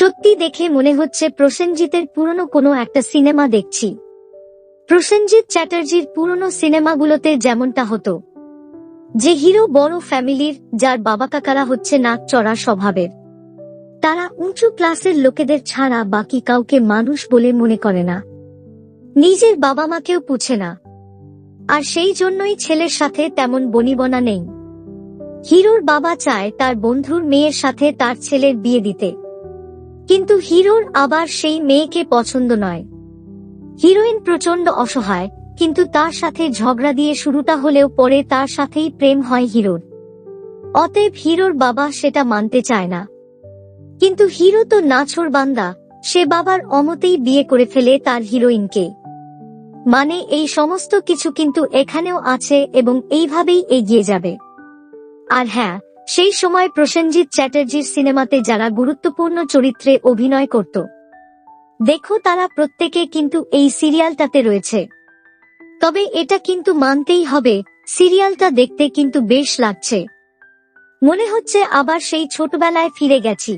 সত্যি দেখে মনে হচ্ছে প্রসেনজিতের পুরনো কোনো একটা সিনেমা দেখছি। প্রসেনজিৎ চ্যাটার্জির পুরনো সিনেমাগুলোতে যেমনটা হতো। যে হিরো বড় ফ্যামিলির, যার বাবা কাকারা হচ্ছে নাক চড়া স্বভাবের। তারা উঁচু ক্লাসের লোকেদের ছাড়া বাকি কাউকে মানুষ বলে মনে করে না। নিজের বাবা মাকেও পুছে না। আর সেই জন্যই ছেলের সাথে তেমন বনিবনা নেই। হিরোর বাবা চায় তার বন্ধুর মেয়ের সাথে তার ছেলের বিয়ে দিতে। কিন্তু হিরোর আবার সেই মেয়েকে পছন্দ নয়। হিরোইন প্রচণ্ড অসহায়, কিন্তু তার সাথে ঝগড়া দিয়ে শুরুটা হলেও পরে তার সাথেই প্রেম হয় হিরোর। অতএব হিরোর বাবা সেটা মানতে চায় না। কিন্তু হিরো তো নাছোর বান্দা, সে বাবার অমতেই বিয়ে করে ফেলে তার হিরোইনকে। মানে এই সমস্ত কিছু কিন্তু এখানেও আছে এবং এইভাবেই এগিয়ে যাবে। আর হ্যাঁ সেই সময় প্রসেনজিৎ চ্যাটার্জির সিনেমাতে যারা গুরুত্বপূর্ণ চরিত্রে অভিনয় করত। দেখো তারা প্রত্যেকে কিন্তু এই সিরিয়ালটাতে রয়েছে। তবে এটা কিন্তু মানতেই হবে, সিরিয়ালটা দেখতে কিন্তু বেশ লাগছে। মনে হচ্ছে আবার সেই ছোটবেলায় ফিরে গেছি।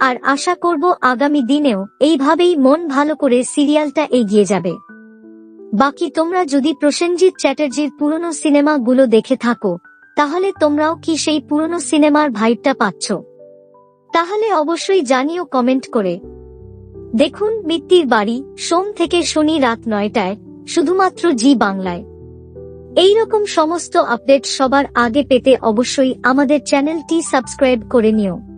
আর আশা করব আগামী দিনেও এইভাবেই মন ভালো করে সিরিয়ালটা এগিয়ে যাবে। বাকি তোমরা যদি প্রসেনজিৎ চ্যাটার্জির পুরনো সিনেমাগুলো দেখে থাকো তাহলে তোমরাও কি সেই পুরনো সিনেমার ভাইবটা পাচ্ছ? তাহলে অবশ্যই জানিও কমেন্ট করে। দেখুন, মিত্তির বাড়ি, সোম থেকে শনি রাত নয়টায়, শুধুমাত্র জি বাংলায়। এই রকম সমস্ত আপডেট সবার আগে পেতে অবশ্যই আমাদের চ্যানেলটি সাবস্ক্রাইব করে নিও।